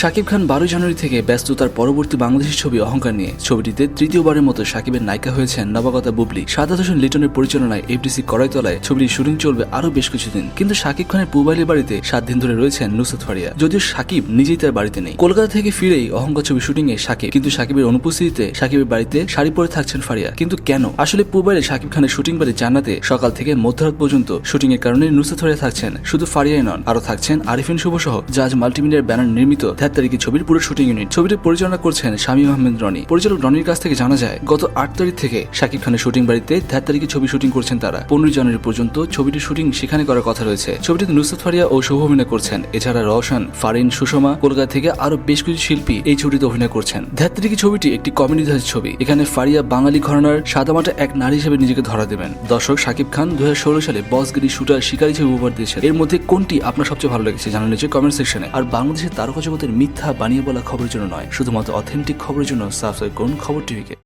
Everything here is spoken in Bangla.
শাকিব খান বারোই জানুয়ারি থেকে ব্যস্ত তার পরবর্তী বাংলাদেশি ছবি অহংকার নিয়ে। ছবিটিতে তৃতীয়বারের মতো শাকিবের নায়িকা হয়েছেন নবাগতা বুবলি। সাদাত হোসেন লিটনের পরিচালনায় এফডিসি করাইতলায় ছবিটির শুটিং চলবে আরও বেশ কিছুদিন। কিন্তু শাকিব খানের পুবাইলের বাড়িতে সাত দিন ধরে রয়েছেন নুসরত ফারিয়া। যদিও শাকিব নিজেই তার বাড়িতে নেই। কলকাতা থেকে ফিরেই অহংকার ছবি শুটিং এ শাকিব। কিন্তু শাকিবের অনুপস্থিতিতে শাকিবের বাড়িতে শাড়ি পরে থাকছেন ফারিয়া। কিন্তু কেন? আসলে পুবাইলে শাকিব খানের শুটিং বাড়ি জানাতে সকাল থেকে মধ্যরাত পর্যন্ত শুটিং এর কারণে নুসরত ফারিয়া থাকছেন। শুধু ফারিয়াই নন আরও থাকছেন আরিফিন শুভ সহ জাজ মাল্টিমিডিয়ার ব্যানার নির্মিত ধ্যাত তারিখে ছবির পুরো শুটিং ইউনিট। ছবিটি পরিচালনা করছেন শামীম আহমেদ রনি। পরিচালক রনির কাছ থেকে জানা যায়, গত আট তারিখ থেকে শাকিব খানের শুটিং বাড়িতে ধ্যাত তারিখে ছবি শুটিং করছেন তারা। পনেরোই জানুয়ারি পর্যন্ত ছবিটির শুটিং সেখানে করার কথা রয়েছে। ছবিটিতে নুসরত ফারিয়া ও শুভ অভিনয় করছেন। এছাড়া রওশন, ফারিন, সুষমা কলকাতা থেকে আরও বেশ কিছু শিল্পী এই ছবিটিতে অভিনয় করছেন। ধ্যাত তারিখে ছবিটি একটি কমেডি ধাঁচের ছবি। এখানে ফারিয়া বাঙালি ঘরানার সাদামাটা এক নারী হিসেবে নিজেকে ধরা দেবেন। দর্শক শাকিব খান দু হাজার ষোলো সালে বসগিরি শুটার শিকারী হিসেবে উপহার দিয়েছেন। এর মধ্যে কোনটি আপনার সবচেয়ে ভালো লেগেছে জানান নিচে কমেন্ট সেকশনে। আর বাংলাদেশের তারকা জগতের মিথ্যা বানিয়ে বলা খবরের জন্য নয় শুধুমাত্র অথেন্টিক খবরের জন্য। সাবস্ক্রাইব করুন খবর টিভিকে।